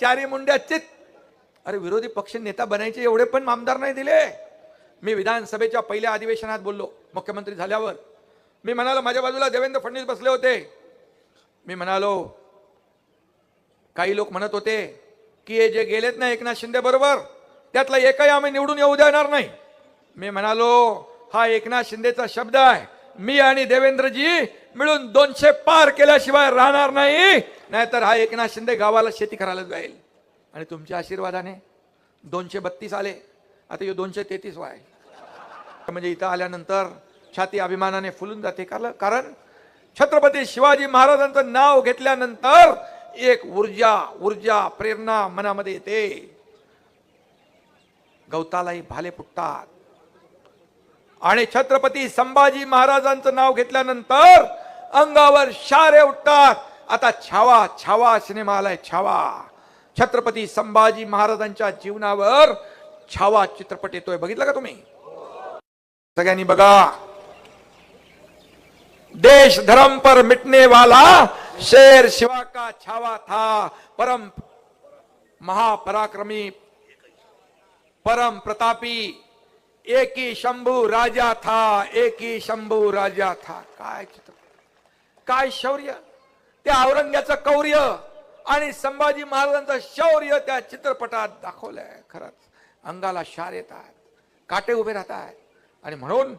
चारी मुंड्या चित अरे विरोधी पक्ष नेता बनायचे एवढे पण आमदार नाही दिले. मी विधानसभेच्या पहिल्या अधिवेशनात बोललो मुख्यमंत्री झाल्यावर. मी म्हणालो माझ्या बाजूला देवेंद्र फडणवीस बसले होते. मी म्हणालो काही लोक म्हणत होते की हे जे गेलेत ना एकनाथ शिंदे बरोबर त्यातला एकही आम्ही निवडून येऊ देणार नाही. मी म्हणालो हा एकनाथ शिंदेचा शब्द आहे. मी आणि देवेंद्रजी मिळून दोनशे पार केल्याशिवाय राहणार नाही. नाहीतर हा एकनाथ शिंदे गावाला शेती करायला जाईल. आणि तुमच्या आशीर्वादाने दोनशे बत्तीस आले. आता हे दोनशे तेहतीस वाय म्हणजे इथं आल्यानंतर छाती अभिमानाने फुलून जाते. कारण कारण छत्रपती शिवाजी महाराजांचं नाव घेतल्यानंतर एक ऊर्जा ऊर्जा प्रेरणा मनामध्ये येते. गवतालाही भाले फुटतात. आणि छत्रपती संभाजी महाराजांचं नाव घेतल्यानंतर अंगावर शारे उठतात. आता छावा छावा सिनेमा आलाय छावा. छत्रपती संभाजी महाराजांच्या जीवनावर छावा चित्रपट येतोय. बघितलं का तुम्ही? सगळ्यांनी बघा. देश धर्म पर मिटने वाला शेर शिवा का छावा था. परम महापराक्रमी परम प्रतापी एक ही शंभू राजा था एक ही शंभू राजा था. काय चित्रपट? काय शौर्य? त्या औरंग्याचं कौर्य आणि संभाजी महाराजांचं शौर्य त्या चित्रपटात दाखवलंय खरंच. अंगाला शार येतात काटे उभे राहतात. आणि म्हणून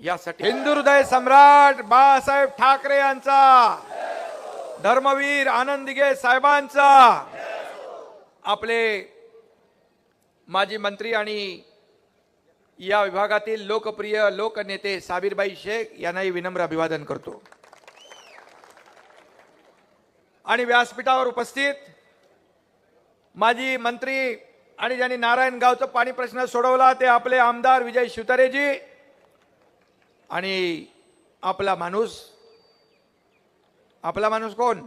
यासाठी हिंदू हृदय सम्राट बाळासाहेब ठाकरे यांचा धर्मवीर आनंद साहेबांचा आपले माजी मंत्री आणि या विभागातील लोकप्रिय लोकनेते साबीरबाई शेख यांनाही विनम्र अभिवादन करतो. आणि व्यासपीठावर उपस्थित माजी मंत्री आणि ज्यांनी नारायणगावचं पाणी प्रश्न सोडवला ते आपले आमदार विजय शिवतारेजी आणि आपला माणूस. आपला माणूस कोण?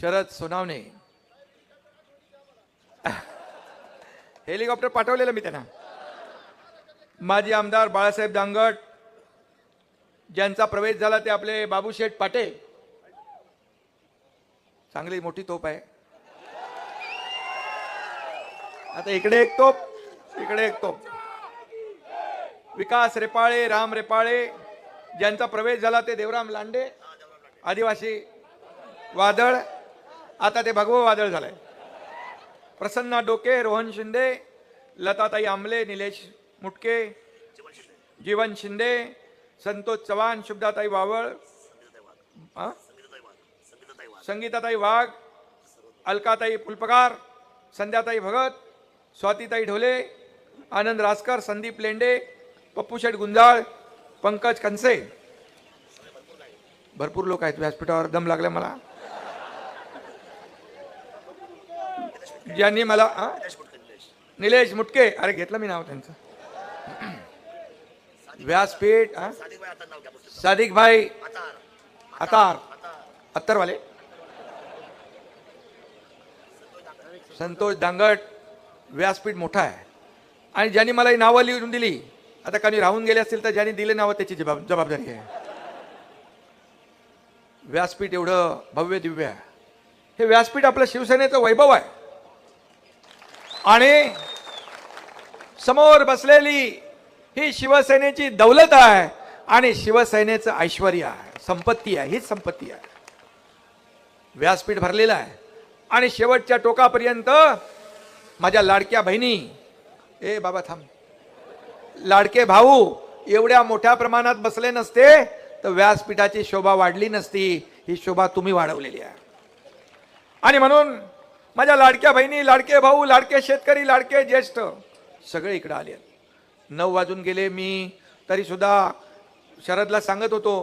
शरद सोनावणे. हेलिकॉप्टर पाठवलेलं मी त्यांना. माजी आमदार बाळासाहेब दांगट ज्यांचा प्रवेश झाला ते आपले बाबूशेठ पाटे चांगली मोठी तोप आहे. आता इकडे एक तोप इकडे एक तोप. विकास रेपाळे राम रेपाळे ज्यांचा प्रवेश झाला ते देवराम लांडे आदिवासी वादळ आता ते भगवं वादळ झालंय. प्रसन्ना डोके रोहन शिंदे लताताई आमले निलेश मुटके जीवन शिंदे संतोष चव्हाण शुभदाताई वावळ संगीताताई वाघ अलकाताई फुलपकार संध्याताई भगत स्वातीताई ढोले आनंद रासकर संदीप लेंडे पप्पूशेठ गुंजाळ पंकज कनसे. भरपूर लोक आहेत व्यासपीठावर दम लागला मला. ज्यांनी मला निलेश मुटके. अरे घेतलं मी नाव त्यांचं. व्यासपीठ? सादिक भाई अतार. अत्तरवाले संतोष दांगट व्यासपीठ मोठा आहे. आणि ज्यांनी मला ही नावं लिहून दिली आता काही राहून गेले असतील तर ज्यांनी दिले नावं त्याची जबाब जबाबदारी आहे. व्यासपीठ एवढं भव्य दिव्य आहे. हे व्यासपीठ आपलं शिवसेनेचं वैभव आहे. आणि समोर बसलेली ही शिवसेनेची दौलत आहे आणि शिवसेनेचं ऐश्वर आहे. संपत्ती आहे हीच संपत्ती आहे. व्यासपीठ भरलेलं आहे. आणि शेवटच्या टोकापर्यंत माझ्या लाडक्या बहिणी ए बाबा थांब. लाडके भाऊ एवढ्या मोठ्या प्रमाणात बसले नसते तर व्यासपीठाची शोभा वाढली नसती. ही शोभा तुम्ही वाढवलेली आहे. आणि म्हणून माझ्या लाडक्या बहिणी लाडके भाऊ लाडके शेतकरी लाडके ज्येष्ठ सगळे इकडे आले नऊ वाजून गेले मी तरीसुद्धा शरदला सांगत होतो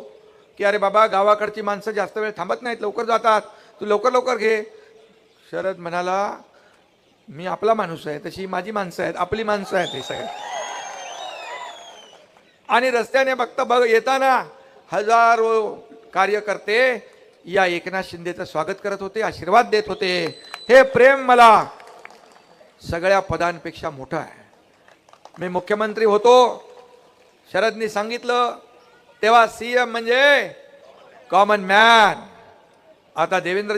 की अरे बाबा गावाकडची माणसं जास्त वेळ थांबत नाहीत लवकर जातात. तू लवकर लवकर घे. शरद म्हणाला मी आपला माणूस आहे तशी माझी माणसं आहेत आपली माणसं आहेत हे सगळे. आणि रस्त्याने बघता बघ येताना हजारो कार्यकर्ते या एकनाथ शिंदेचं स्वागत करत होते आशीर्वाद देत होते. हे प्रेम मला सगळ्या पदांपेक्षा मोठं आहे. मी मुख्यमंत्री होतो. शरदनी सांगितलं तेव्हा सीएम म्हणजे कॉमन मॅन आता देवेंद्र